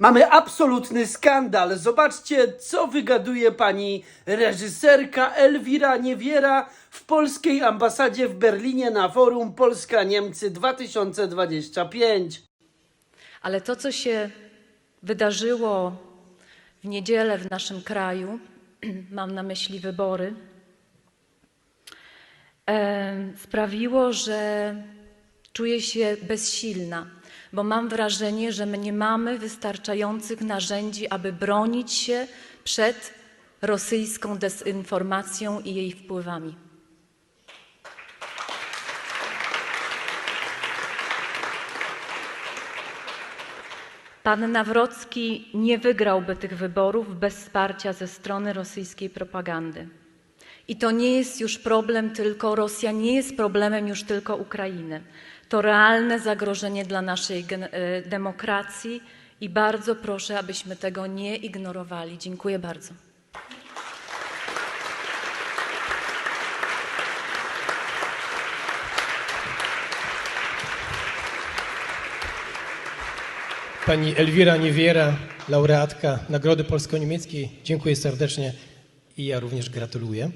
Mamy absolutny skandal. Zobaczcie, co wygaduje pani reżyserka Elwira Niewiera w polskiej ambasadzie w Berlinie na forum Polska-Niemcy 2025. Ale to, co się wydarzyło w niedzielę w naszym kraju, mam na myśli wybory, sprawiło, że czuję się bezsilna, bo mam wrażenie, że my nie mamy wystarczających narzędzi, aby bronić się przed rosyjską dezinformacją i jej wpływami. Pan Nawrocki nie wygrałby tych wyborów bez wsparcia ze strony rosyjskiej propagandy. I to nie jest już problem tylko Rosja, nie jest problemem już tylko Ukrainy. To realne zagrożenie dla naszej e, demokracji i bardzo proszę, abyśmy tego nie ignorowali. Dziękuję bardzo. Pani Elwira Niewiera, laureatka Nagrody Polsko-Niemieckiej. Dziękuję serdecznie i ja również gratuluję.